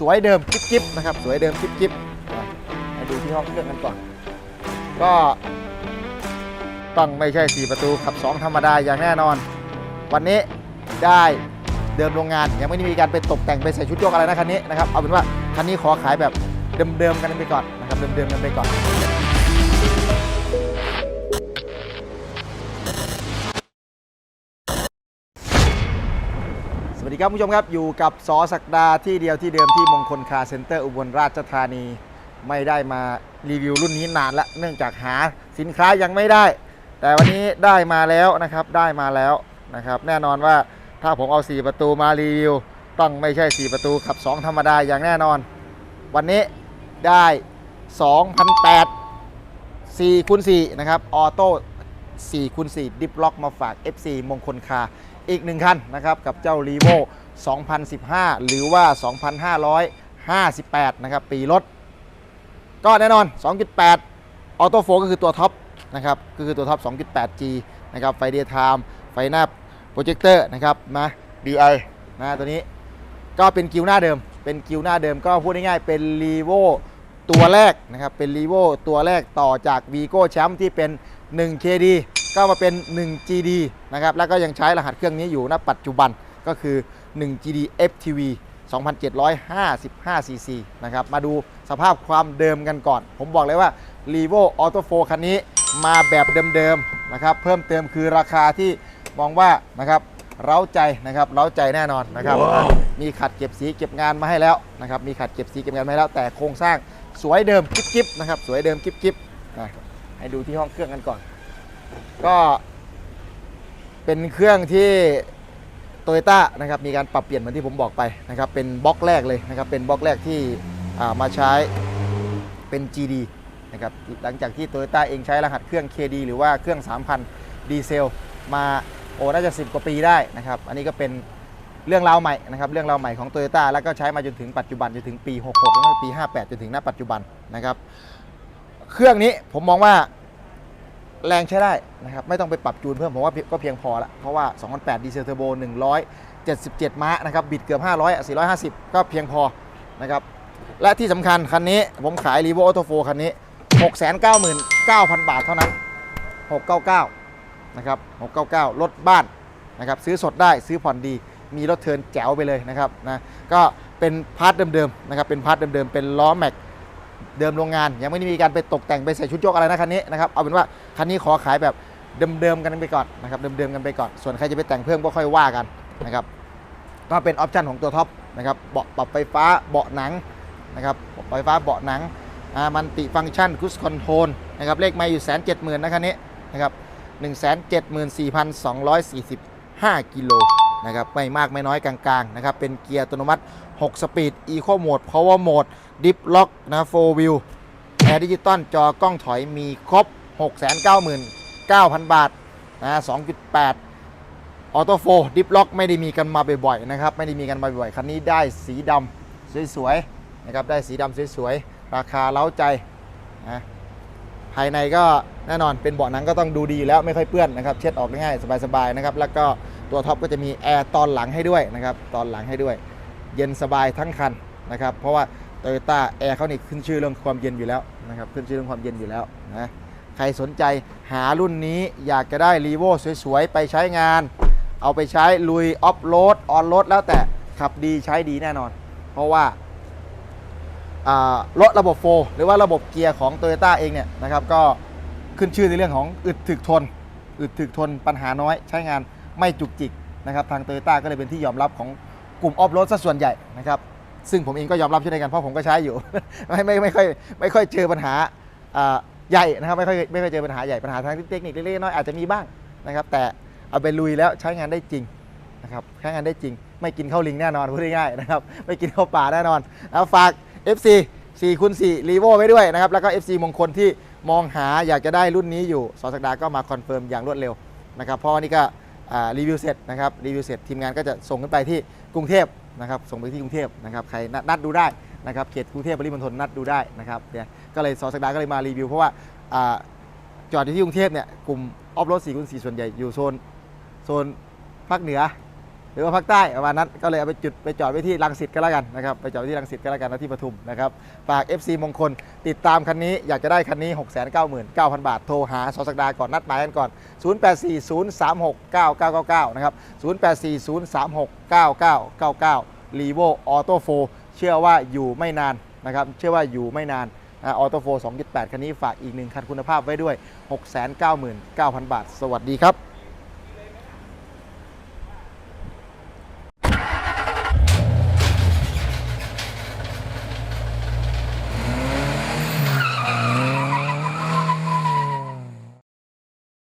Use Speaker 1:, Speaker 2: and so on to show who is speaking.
Speaker 1: สวยเดิมกิ๊บกิ๊บนะครับสวยเดิมกิ๊บกิ๊บดูที่ห้องเครื่องกันก่อนก็ต้องไม่ใช่ 4 ประตูขับ 2 ธรรมดาอย่างแน่นอน วันนี้ได้เดิมโรงงานยังไม่ได้มีการไปตกแต่งไปใส่ชุดโยกอะไรนะคันนี้นะครับเอาเป็นว่าคันนี้ขอขายแบบเดิมๆกันไปก่อนนะครับเดิมๆกันไปก่อน วัสดีครับผู้ชมครับ อยู่กับสอศักดาที่เดียวที่เดิมที่มงคลคาร์เซ็นเตอร์อุบลราชธานี ไม่ได้มารีวิวรุ่นนี้นานละเนื่องจากหาสินค้ายังไม่ได้ แต่วันนี้ได้มาแล้วนะครับได้มาแล้วนะครับ แน่นอนว่าถ้าผมเอา 4 ประตูมารีวิว ต้องไม่ใช่ 4 ประตูขับ 2 ธรรมดาอย่างแน่นอน วันนี้ได้ 2,008 4คูณ4นะครับออโต้ 4คูณ4ดิฟล็อกมาฝาก FC มงคลคาร์อีกหนึ่งคันนะครับกับเจ้า r ีโว2015 หรือว่า 2558 นะครับ ปีรถ ก็แน่นอน 2.8 ออโต้โฟก็คือตัวท็อปนะครับก็คือตัวท็อป 2.8G นะครับไฟเดียไทม์ไฟหน้าโปรเจคเตอร์นะครับมา DI นะตัวนี้ก็เป็นกิวหน้าเดิม เป็นกิวหน้าเดิมก็พูดง่ายๆเป็นรีโว ตัวแรกนะครับเป็นรีโวตัวแรกต่อจาก v ีโก้แชมป์ที่เป็น 1KD ก็มาเป็น 1GD นะครับแล้วก็ยังใช้รหัสเครื่องนี้อยู่ณปัจจุบันก็คือ 1GD FTV 2,755cc นะครับมาดูสภาพความเดิมกันก่อน ผมบอกเลยว่า r e v o Auto 4คันนี้มาแบบเดิมๆนะครับเพิ่มเติมคือราคาที่มองว่านะครับเร้าใจนะครับเร้าใจแน่นอนนะครับมีขัดเก็บสีเก็บงานมาให้แล้วนะครับมีขัดเก็บสีเก็บงานมาให้แล้วแต่โครงสร้าง สวยเดิมกิ๊บๆนะครับสวยเดิมกิ๊บๆนะให้ดูที่ห้องเครื่องกันก่อน ก็เป็นเครื่องที่โตโยต้านะครับมีการปรับเปลี่ยนเหมือนที่ผมบอกไปนะครับเป็นบล็อกแรกเลยนะครับเป็นบล็อกแรกที่ามาใช้เป็น GD นะครับหลังจากที่โตโยต้าเองใช้รหัสเครื่อง KD หรือว่าเครื่อง 3,000 ดีเซล มาโอ้น่าจะ 10 กว่าปีได้นะครับ อันนี้ก็เป็น เรื่องราวใหม่นะครับเรื่องราวใหม่ของโตโยต้าแล้วก็ใช้มาจนถึงปัจจุบันจนถึงปี 66 แล้วก็ปี 58 จนถึงณปัจจุบันนะครับเครื่องนี้ผมมองว่าแรงใช้ได้นะครับไม่ต้องไปปรับจูนเพิ่มผมว่าก็เพียงพอละเพราะว่า 2008 ดีเซลเทอร์โบ 177 ม้านะครับบิดเกือบ 500อะ450 ก็เพียงพอนะครับและที่สำคัญคันนี้ผมขาย r ีโวออโตโฟคันนี้ 699,000 บาทเท่านั้น 699 นะครับ 699 รถบ้านนะครับซื้อสดได้ซื้อผ่อนดี มีรถเทินแจ๋วไปเลยนะครับนะก็เป็นพาร์ทเดิมๆนะครับเป็นพาร์ทเดิมๆเป็นล้อแม็กเดิมโรงงาน ยังไม่ได้มีการไปตกแต่งไปใส่ชุดโยกอะไรนะคันนี้นะครับเอาเป็นว่าคันนี้ขอขายแบบเดิมๆกันไปก่อนนะครับเดิมๆกันไปก่อน ส่วนใครจะไปแต่งเพิ่มก็ค่อยว่ากันนะครับก็เป็นออปชันของตัวท็อปนะครับเบาะปรับไฟฟ้าเบาะหนังนะครับไฟฟ้าเบาะหนังมันติฟังก์ชันคุสคอนโทรลนะครับเลขไม่อยู่แสนเจ็ดหมื่นนะคันนี้นะครับหนึ่งแสนเจ็ดหมื่นสี่พันสองร้อยสี่สิบห้ากิโล นะครับไม่มากไม่น้อยกลางๆนะครับเป็นเกียร์อัตโนมัติ 6 สปีด Eco Mode Power Mode Dip Lock นะ4 Wheel แอร์ดิจิตอลจอกล้องถอยมีครบ 699,000 บาทนะ2.8ออโต้โฟดิฟล็อกไม่ได้มีกันมาบ่อยๆนะครับไม่ได้มีกันมาบ่อยๆคันนี้ได้สีดำสวยๆนะครับได้สีดำสวยๆราคาเล้าใจนะภายในก็แน่นอนเป็นเบาะหนังก็ต้องดูดีแล้วไม่ค่อยเปื้อนนะครับเช็ดออกได้ง่ายสบายๆนะครับแล้วก็ ตัวท็อปก็จะมีแอร์ตอนหลังให้ด้วยนะครับตอนหลังให้ด้วย เย็นสบายทั้งคันนะครับเพราะว่าโตโยต้าแอร์เขานี่ขึ้นชื่อเรื่องความเย็นอยู่แล้วนะครับขึ้นชื่อเรื่องความเย็นอยู่แล้วนะใครสนใจหารุ่นนี้อยากจะได้รีโวสวยๆ ไปใช้งาน เอาไปใช้ลุยออฟโรดออนโรดแล้วแต่ขับดีใช้ดีแน่นอน เพราะว่ารถระบบโฟหรือว่าระบบเกียร์ของ t o y ยต้าเองเนี่ยนะครับก็ขึ้นชื่อในเรื่องของอึดถึกทน อึดถึกทนปัญหาน้อยใช้งาน ไม่จุกจิกนะครับทาง t o y ยต้าก็เลยเป็นที่ยอมรับของกลุ่มออฟโรดซะส่วนใหญ่นะครับซึ่งผมเองก็ยอมรับเช่นเดียวกันเพราะผมก็ใช้อยู่ ไม่ไม่ไม่ค่อยไม่ค่อยเจอปัญหาใหญ่นะครับไม่ค่อยไม่ค่อยเจอปัญหาใหญ่ปัญหาทางเทคนิคเล็กๆน้อยอาจจะมีบ้างนะครับแต่เอาไปลุยแล้วใช้งานได้จริงนะครับใช้งานได้จริง ไม่กินข้าวลิงแน่นอนพูดง่ายๆนะครับไม่กินข้าวป่าแน่นอนเอาฝาก FC 4คูณ4รีโวไว้ด้วยนะครับแล้วก็ FC มงคลที่มองหาอยากจะได้รุ่นนี้อยู่สอสักดาก็มาคอนเฟิร์มอย่างรวดเร็วนะครับเพราะวันนี้ก็ รีวิวเสร็จนะครับรีวิวเสร็จทีมงานก็จะส่งขึ้นไปที่กรุงเทพนะครับส่งไปที่กรุงเทพนะครับใครนัดดูได้นะครับเขตกรุงเทพปริมณฑลนัดดูได้นะครับเนี่ยก็เลยสอสักดาก็เลยมารีวิวเพราะว่าจอดอยู่ที่กรุงเทพเนี่ยกลุ่มออฟโรด4คูณสี่ส่วนใหญ่อยู่โซนโซนภาคเหนือ หรือว่าภาคใต้ประมาณนั้นก็เลยเอาไปจุดไปจอดไว้ที่รังสิตก็แล้วกันนะครับไปจอดไว้ที่รังสิตก็แล้วกันนะที่ปทุมนะครับฝาก FC มงคล ติดตามคันนี้อยากจะได้คันนี้ 699,000 บาท โทรหาสอสักดาก่อนนัดหมายกันก่อน 0840369999 นะครับ 0840369999 r e v o Auto 4เชื่อว่าอยู่ไม่นานนะครับเชื่อว่าอยู่ไม่นานออโต้โฟ2.8 คันนี้ฝากอีกหนึ่งคันคุณภาพไว้ด้วย 699,000 บาท สวัสดีครับ